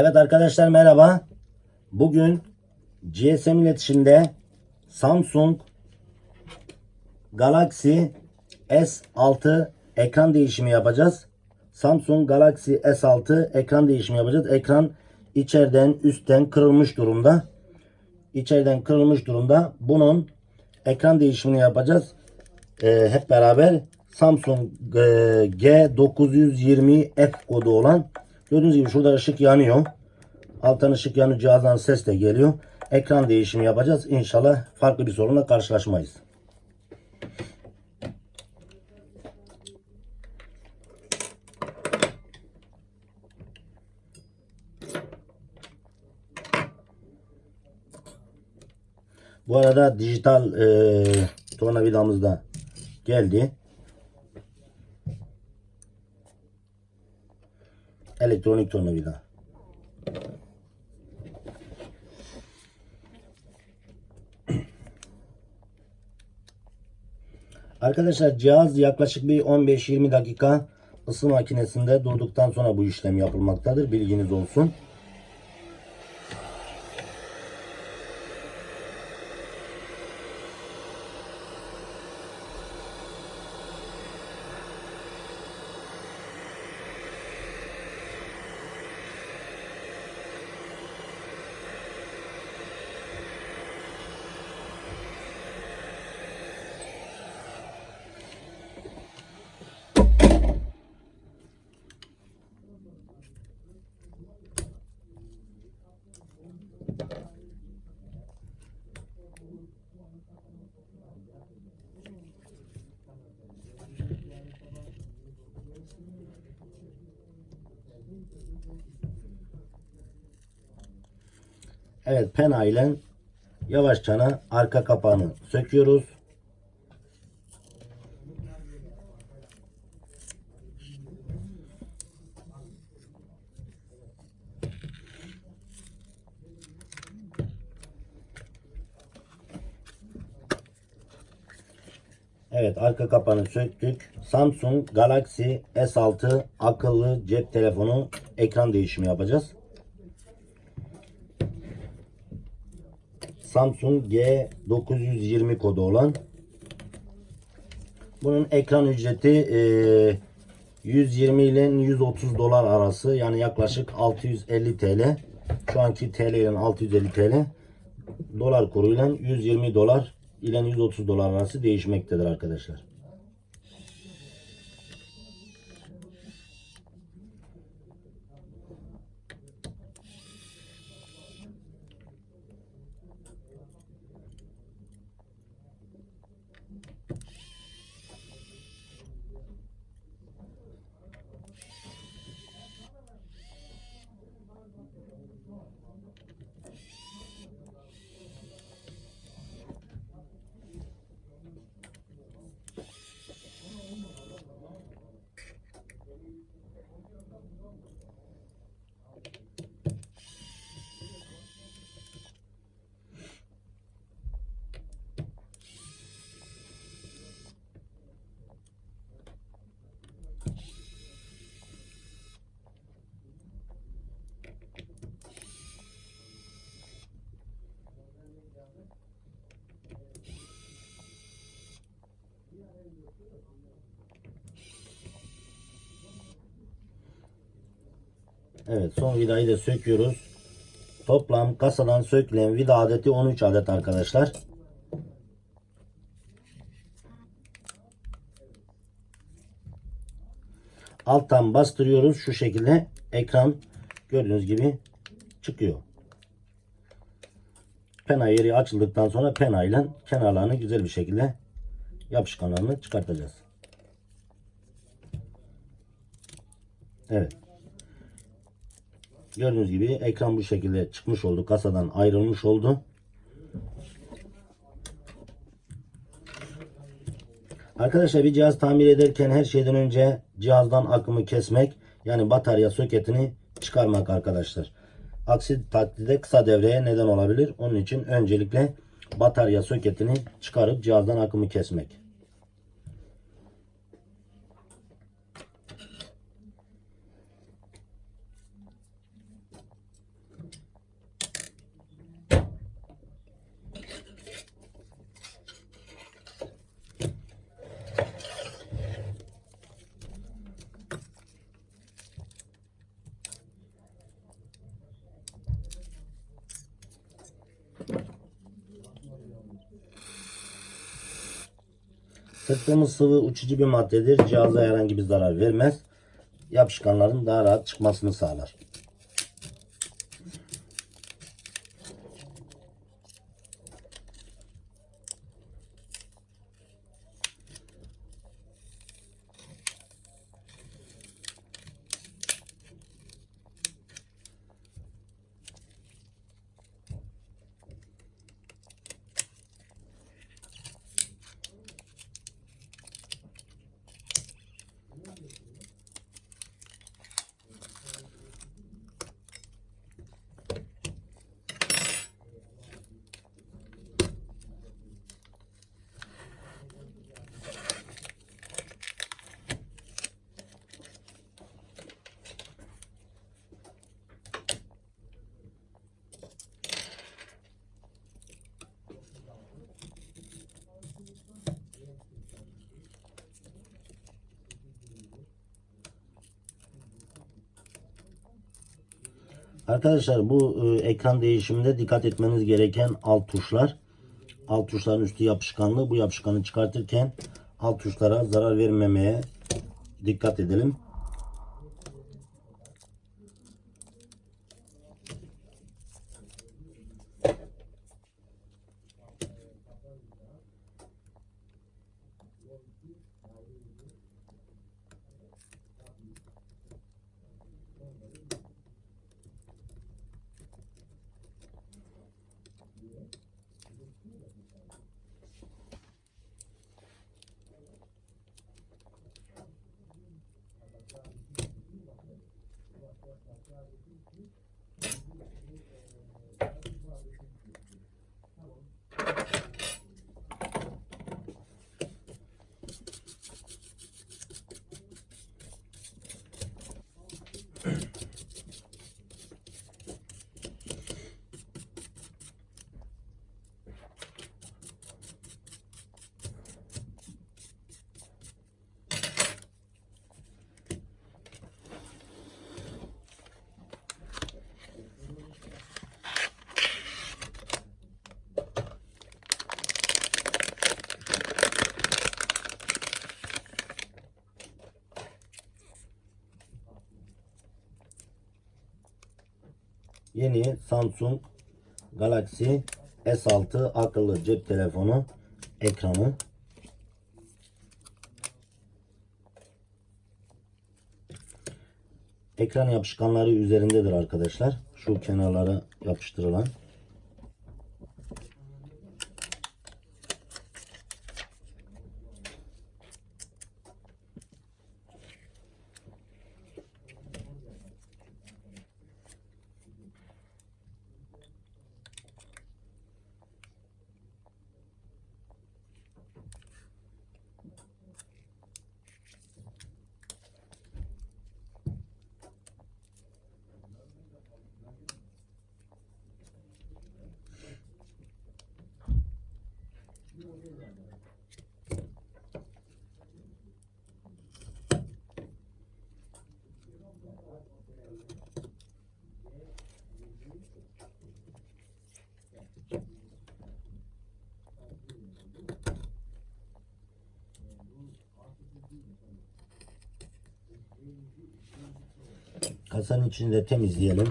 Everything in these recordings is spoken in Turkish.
Evet arkadaşlar merhaba. Bugün GSM iletişimde Samsung Galaxy S6 ekran değişimi yapacağız. Samsung Galaxy S6 ekran değişimi yapacağız. Ekran içeriden üstten kırılmış durumda. İçeriden kırılmış durumda. Bunun ekran değişimini yapacağız. Ee, hep beraber Samsung e, G920F kodu olan gördüğünüz gibi şurada ışık yanıyor. Alttan ışık yanıyor. Cihazdan ses de geliyor. Ekran değişimi yapacağız. İnşallah farklı bir sorunla karşılaşmayız. Bu arada dijital e, tornavidamız da geldi. Elektronik tornavida. Arkadaşlar cihaz yaklaşık bir 15-20 dakika ısı makinesinde durduktan sonra bu işlem yapılmaktadır. Bilginiz olsun. Evet pena ile yavaşça arka kapağını söküyoruz. Evet arka kapağını söktük. Samsung Galaxy S6 akıllı cep telefonu ekran değişimi yapacağız. Samsung G920 kodu olan. Bunun ekran ücreti e, 120 ile 130 dolar arası yani yaklaşık 650 TL. Şu anki TL ile 650 TL. Dolar kuruyla 120 dolar ile 130 dolar arası değişmektedir arkadaşlar. Evet son vidayı da söküyoruz. Toplam kasadan sökülen vida adeti 13 adet arkadaşlar. Alttan bastırıyoruz. Şu şekilde ekran gördüğünüz gibi çıkıyor. Pena yeri açıldıktan sonra pena ile kenarlarını güzel bir şekilde yapışkanlarını çıkartacağız. Evet. Gördüğünüz gibi ekran bu şekilde çıkmış oldu. Kasadan ayrılmış oldu. Arkadaşlar bir cihaz tamir ederken her şeyden önce cihazdan akımı kesmek yani batarya soketini çıkarmak arkadaşlar. Aksi takdirde kısa devreye neden olabilir. Onun için öncelikle batarya soketini çıkarıp cihazdan akımı kesmek. Sıktığımız sıvı uçucu bir maddedir. Cihaza herhangi bir zarar vermez. Yapışkanların daha rahat çıkmasını sağlar. Arkadaşlar bu e, ekran değişiminde dikkat etmeniz gereken alt tuşlar. Alt tuşların üstü yapışkanlı. Bu yapışkanı çıkartırken alt tuşlara zarar vermemeye dikkat edelim. Yeni Samsung Galaxy S6 akıllı cep telefonu ekranı. Ekran yapışkanları üzerindedir arkadaşlar. Şu kenarlara yapıştırılan. Kasanın içini de temizleyelim.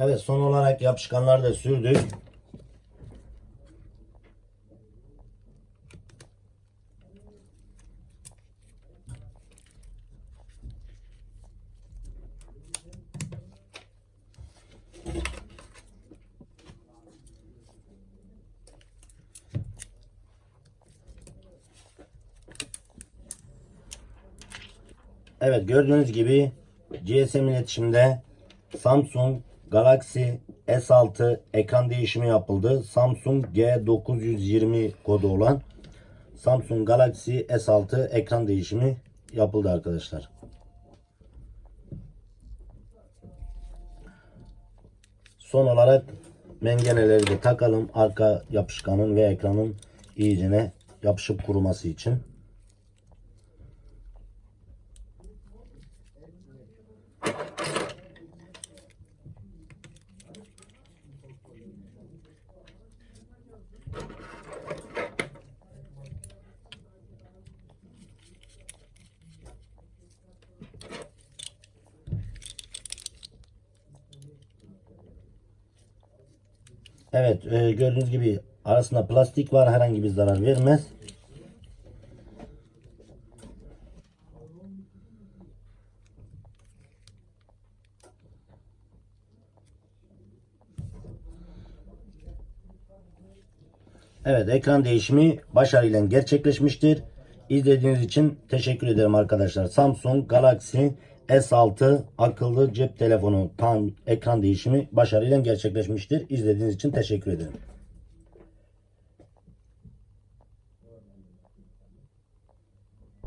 Evet son olarak yapışkanları da sürdük. Evet gördüğünüz gibi GSM iletişimde Samsung Galaxy S6 ekran değişimi yapıldı. Samsung G920 kodu olan Samsung Galaxy S6 ekran değişimi yapıldı arkadaşlar. Son olarak mengeneleri de takalım. Arka yapışkanın ve ekranın iyicene yapışıp kuruması için. Evet e, gördüğünüz gibi arasında plastik var herhangi bir zarar vermez. Evet ekran değişimi başarıyla gerçekleşmiştir. İzlediğiniz için teşekkür ederim arkadaşlar. Samsung Galaxy S6 akıllı cep telefonu tam ekran değişimi başarıyla gerçekleşmiştir. İzlediğiniz için teşekkür ederim.